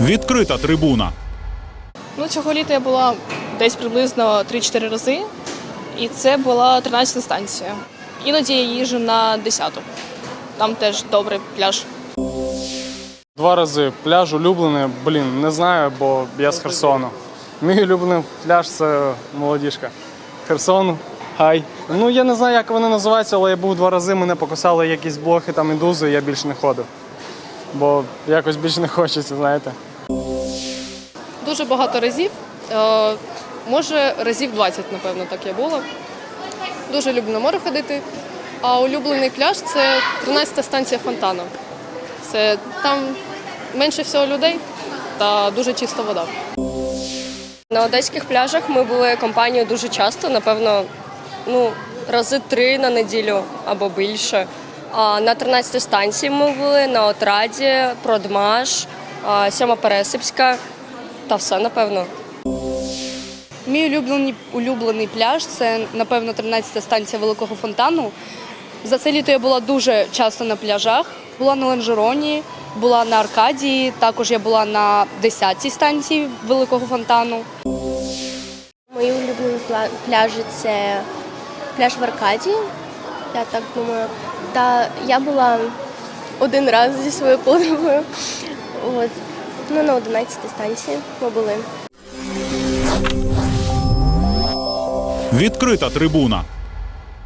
Відкрита трибуна. Ну, цього літа я була десь приблизно 3-4 рази, і це була 13-та станція. Іноді я їжджу на 10-ту. Там теж добрий пляж. Два рази пляж улюблений, блін, не знаю, бо я з Херсону. Мій улюблений пляж це молодіжка. Херсон, хай. Ну я не знаю, як вони називаються, але я був два рази, мене покусали якісь блохи там індузи, я більше не ходив. Бо якось більше не хочеться, знаєте. Дуже багато разів. Е, може, разів 20, напевно, так я була. Дуже люблю на море ходити. А улюблений пляж це 13-та станція фонтану. Це там менше всього людей та дуже чиста вода. На одеських пляжах ми були компанією дуже часто, напевно, ну, рази три на неділю або більше. На 13 станції ми були на Отраді, Продмаш, Сьома Пересипська та все, напевно. Мій улюблений, улюблений пляж це, напевно, 13-та станція Великого фонтану. За це літо я була дуже часто на пляжах. Була на Ланжероні, була на Аркадії, також я була на 10-й станції Великого фонтану. Мої улюблені пла- пляжі це пляж в Аркадії, я так думаю. Та я була один раз зі своєю подругою. От. Ну, на 11 станції ми були. Відкрита трибуна.